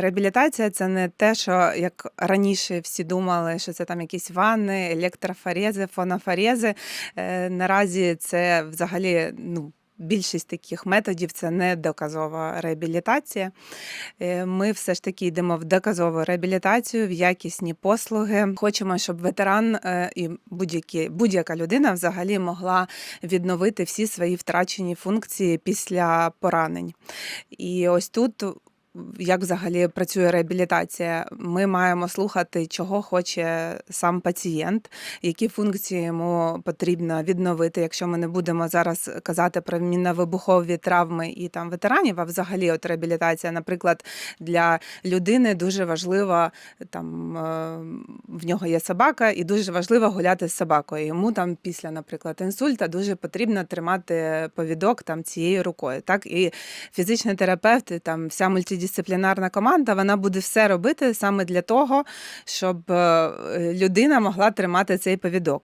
Реабілітація це не те, що як раніше всі думали, що це там якісь ванни, електрофорези, фонофорези. Е, Наразі це взагалі ну. Більшість таких методів це не доказова реабілітація. Е, Ми все ж таки йдемо в доказову реабілітацію, в якісні послуги. Хочемо, щоб ветеран е, і будь-які будь-яка людина взагалі могла відновити всі свої втрачені функції після поранень. І ось тут. Як взагалі працює реабілітація? Ми маємо слухати, чого хоче сам пацієнт, які функції йому потрібно відновити. Якщо ми не будемо зараз казати про мінно-вибухові травми і там ветеранів, а взагалі от реабілітація, наприклад, для людини дуже важливо там е, в нього є собака, і дуже важливо гуляти з собакою. Йому там після, наприклад, інсульта дуже потрібно тримати повідок там цією рукою. Так і фізичний терапевт, там вся мультидисциплінарна команда, вона буде все робити саме для того, щоб е, людина могла тримати цей повідок.